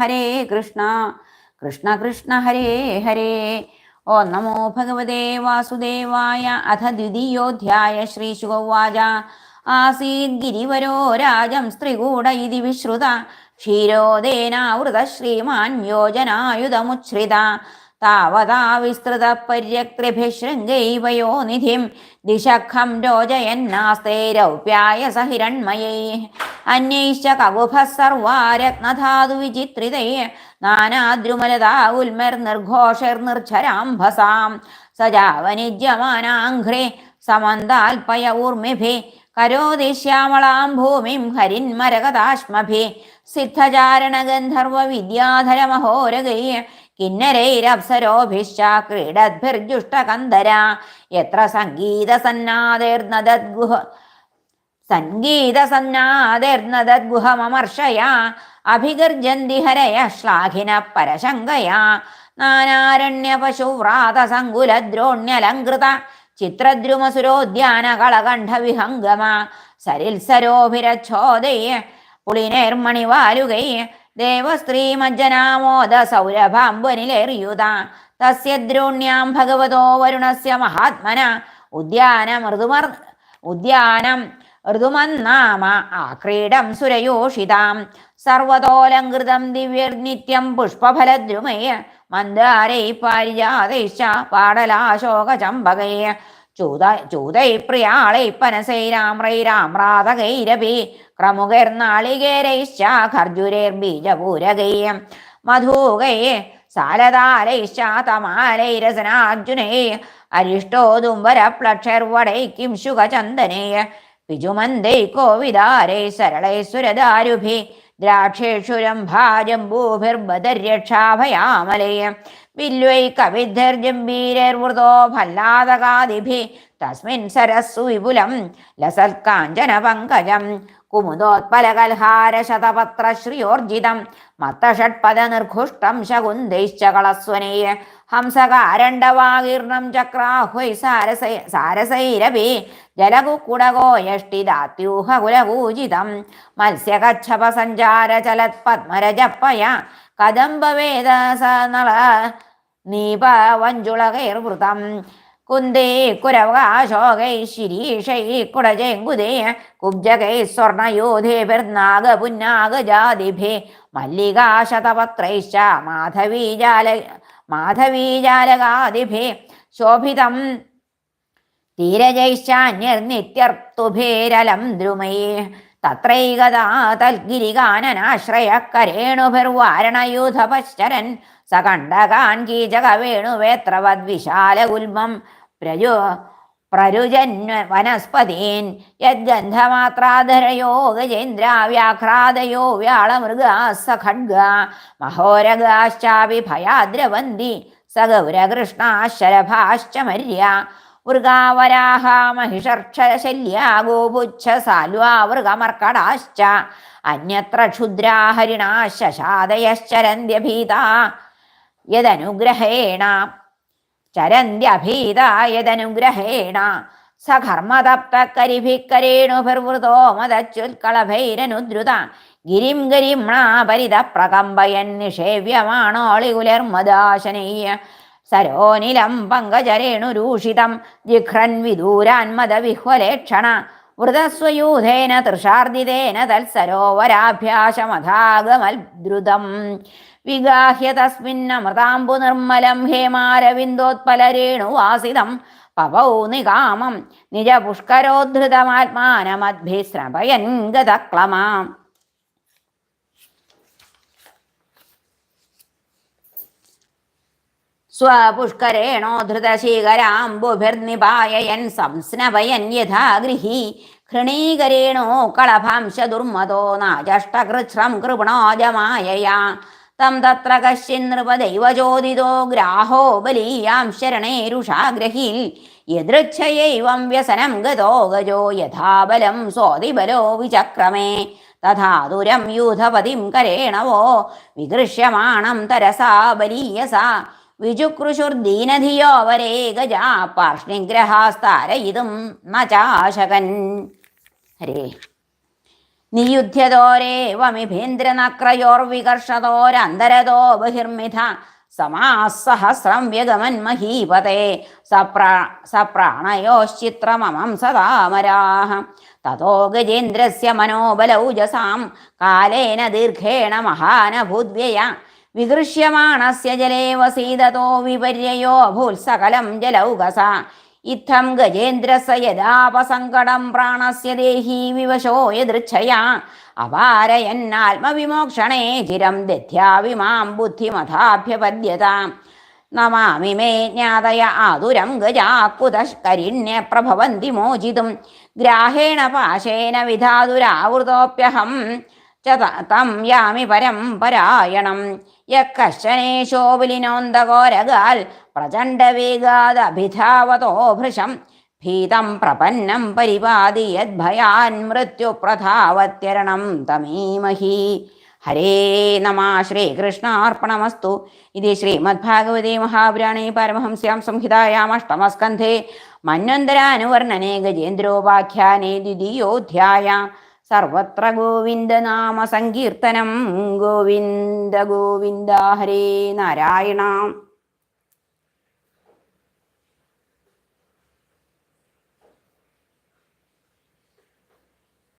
ഹരേ കൃഷ്ണ. കൃഷ്ണ കൃഷ്ണ ഹരേ ഹരേ. ഓ നമോ ഭഗവതേ വാസുദേവായ അഥ ദ്വിതീയോധ്യായ ശ്രീശുഗോവാച ആസീത് ഗിരിവരോ രാജം സ്ത്രീകൂട ഇതി വിശ്രുത. ക്ഷീരോദേനാവൃത ശ്രീമാൻ യോജനായുധമുച്ഛ്രിത. താവതാ വിസ്തൃത പര്യക്രിഭിശൃംഗൈവയോ നിധിം. ദിശഖം രോജയന്നാസ്തേ രൗപ്യായ സഹിരൺമയൈ അന്യൈശ്ച സർവാരത്നധാതു സർവാ രത്നധാതു ഉൽമർ നാനാദ്രുമലതാ നിർച്ഛരാംഭസാം. സജാവനിജ്യമാനാഘ്രേ സമന്താൽപയ ഊർമിഭി കരോതി ശ്യാമളാം ഭൂമിം ഹരിന്മരകതാശ്മഭി സിദ്ധചാരണഗന്ധർവ വിദ്യാധരമഹോരഗൈ കിന്നരൈരപ്സരോഭിശ്ച ക്രീഡദ്ഭിർജുഷ്ടകന്ധര. യത്ര സംഗീതസന്നാദേർനദദ്ഗുഹ സംഗീതസന്നാദേർനദദ്ഗുഹമമർഷയ അഭിഗർജന്തി ഹരയ ശ്ലാഘിന പരശങ്കയ നാനാരണ്യപശുവ്രാതസങ്കുലദ്രോണ്യലങ്കൃത ചിത്രദ്രുമസുരോദ്യാന കളകണ്ഠ വിഹംഗമ സരിൽസരോഭിരച്ഛോദയ പുളിനേർമണിവാലുകൈ ദേവസ്ത്രീമജ്ജനാമോദ സൗരഭാംബനിലേറിയുത തസ്യ ദ്രോണ്യാം ഭഗവതോ വരുണസ്യ മഹാത്മന ഉദ്യാന മൃദുമർ ഉദ്യാനം ഋതുമന്നാമ ആക്രീഡം സുരയോഷിതാം. സർവതോലങ്കൃതം ദിവ്യർനിത്യം പുഷ്പഫലദ്രുമയ മന്ദാരൈ പാരിജാതൈശ്ച പാടലാശോകചമ്പകൈ. ചൂത ചൂതൈ പ്രിയാളൈ പനസൈരാമ്രൈരാമ്രാതകൈരപി ക്രമുകൈർനാളികേരൈശ്ച ഖർജുരൈർബീജപൂരകൈ മധൂകൈ സാലതാലൈശ്ച തമാലൈരസനാർജുനൈ അരിഷ്ടോദുംബരപ്ലക്ഷർവടൈ കിം വിജുമന്ദൈ കോവിദാരൈ സരളൈ സുരദാരുഭി ദ്രാക്ഷേക്ഷുരംഭാജംബൂഭിർബദര്യക്ഷാഭയാമലേ വില്വൈ കവിധർജംബീരർവൃതോ ഭല്ലാതകാദിഭി. തസ്മിൻ സരസ്സു വിപുലം ലസൽക്കാഞ്ചന പങ്കജം കുമുദോത്പലകൽഹാരശതപത്രശ്രിയോർജിതം മത്തഷട്പദനിർഘുഷ്ടം ശകുന്ദൈശ്ച കളസ്വനേ ഹംസകാരണ്ഡവാകീർണം ചക്രാഹ്വൈ സാരസൈ സാരസൈരപി ജലകുക്കുടകോയഷ്ടിദാത്യൂഹകുലകൂജിതം മത്സ്യകച്ഛപസഞ്ചാരചലത്പത്മരജപ്പയ. കദംബവേദസനള നീപവഞ്ചുളകൈർവൃതം. കുന്ദേ കുരവകാശോകൈ ശിരീഷൈ കുടജെങ്കുതേ കുബ്ജകൈ സ്വർണയോധേഭിർനാഗപുന്നാഗജാതിഭി മല്ലികാശതപത്രൈശ്ച മാധവീജാല മാധവീജാലകാദിഭി ശോഭിതം തീരജൈശ്ചാന്യർനിത്യർത്തുഭേരലം ദ്രുമയേ തത്രൈകഥാ തൽഗിരികാനനാശ്രയക്കരേണുഭിർവാരണയൂഥപശ്ചരൻ സകണ്ഡകാൻ കീചകവേണുവേത്രവദ്വിശാലഗുൽമം പ്രജു പ്രരുജന്വ വനസ്പതീൻ യദ്ഗന്ധമാത്രാധരയോ ഗജേന്ദ്രാവ്യാഘ്രാദയോ വ്യാളമൃഗാ സഖഡ്ഗ മഹോരഗാശ്ചാപി ഭയാദ്രവന്തി സഗൗരകൃഷ്ണാശരഭാശ്ച മര്യ മൃഗാവരാഹ മഹിഷർക്ഷശല്യാ ഗോപുച്ഛ സാൽവാ മൃഗമർക്കടാശ്ച അന്യത്ര ക്ഷുദ്രാ ഹരിണാ ശശാദയശ്ചരന്ത്യഭീതാ യദനുഗ്രഹേണ ചരന്ത്യഭീതാ യദനുഗ്രഹേണ സകർമ്മതപ്തകരിഭിക്കരേണുഭിർവൃതോ മദച്യുത്കളഭൈരനുദ്രുത ഗിരിം ഗരിംണാ പരിത പ്രകമ്പയൻ നിഷേവ്യമാണോളികുലർമദാശനീയ സരോനിലം പങ്കജരേണുരൂഷിതം ജിഘ്രൻ വിദൂരാന്മദവിഹ്വലേക്ഷണ വൃതസ്വയൂഥേന തൃഷാർദിതേന തത്സരോവരാഭ്യാസമധാഗമദ്രുതം വിഗാഹ്യ തസ്മിന്നമൃതാംബു നിർമ്മലം ഹേമാരവിന്ദോത്പലരേണുവാസിതം പവൗ നികാമം നിജപുഷ്കരോദ്ധൃതമാത്മാനമദ്ഭിശ്രഭയൻ ഗതക്ലമാം സ്വപുഷ്കരേണോധൃതശീകരാംബുഭിർനിപായൻ സംസ്നവയൻ യഥാ ഗൃഹി ഘൃണീകരേണോ കളഭാംശ ദുർമതോ നാജഷ്ടകൃച്ഛ്രം കൃപണോജമായയാ തം തത്ര കശ്യൻ നൃപദൈവചോദിതോ ഗ്രാഹോ ബലീയാം ശരണേരുഷാഗ്രഹിൽ യദൃച്ഛയൈവം വ്യസനം ഗതോ ഗജോ യഥാബലം സ്വാതിബലോ വിചക്രമേ. തഥാ ദുരം യൂഥപതിം കരേണവോ വികൃഷ്യമാണം തരസാ ബലീയസാ. വിചുക്രുശുർദീനധിയോ വരേ ഗജാ പാർഷ്ണിഗ്രഹാസ്താരയിതും നചാശകൻ ചാശകൻ. ഹരേ. നിയുധ്യതോരേവമിഭേന്ദ്രനക്രയോർവികർഷതോരന്തരതോ ബഹിർമിഥ സമാസഹസ്രം വ്യഗമൻ മഹീപതേ. സപ്രാ സപ്രാണയോശ്ചിത്രമമം സദാമരാഹ. തതോ ഗജേന്ദ്രസ്യ മനോബലൗജസാം. കാലേന ദീർഘേണ മഹാനഭൂദ്വ്യയ. വികൃഷ്യമാണസ്യ ജലേ വസീതതോ വിപര്യയോ ഭൂത്സകലം ജലൗകസ. ഇത്തം ഗജേന്ദ്രസ യഥാപസങ്കടം പ്രാണസ്യ ദേഹി വിവശോ യദൃച്ഛയാ. അപാരയന്നാത്മവിമോക്ഷണേ ചിരം ദധ്യാവിമാം ബുദ്ധിമഥാഭ്യപദ്യതാം നമാമി മേ ജ്ഞാതയ ആതുരം ഗജാക്കുതഷ്കരിണ്യ പ്രഭവന്തി മോചിതും. ഗ്രാഹേണ പാശേന വിധാതുരാവൃതോപ്യഹം ച യാമി പരം പരായണം യക്കശ്ചനേശോ ബലിനോന്തകോരകാൽ പ്രചണ്ഡവേഗാദഭിധാവതോ ഭൃശം ഭീതം പ്രപന്നം പരിപാതി യദ്ഭയാൻ മൃത്യുപ്രധാവത്യരണം തമീമഹി. ഹരേ നമ ശ്രീകൃഷ്ണാർപ്പണമസ്തു. ഇത് ശ്രീമദ്ഭാഗവതേ മഹാപുരാണേ പരമഹംസ്യാം സംഹിതായാം അഷ്ടമസ്കന്ധേ. മന്വന്തരാനുവർണനെ ഗജേന്ദ്രോപാഖ്യാനേ ദ്വിതീയോധ്യായ. സർവത്ര ഗോവിന്ദനാമ സങ്കീർത്തനം ഗോവിന്ദ ഗോവിന്ദ ഹരേ നാരായണ.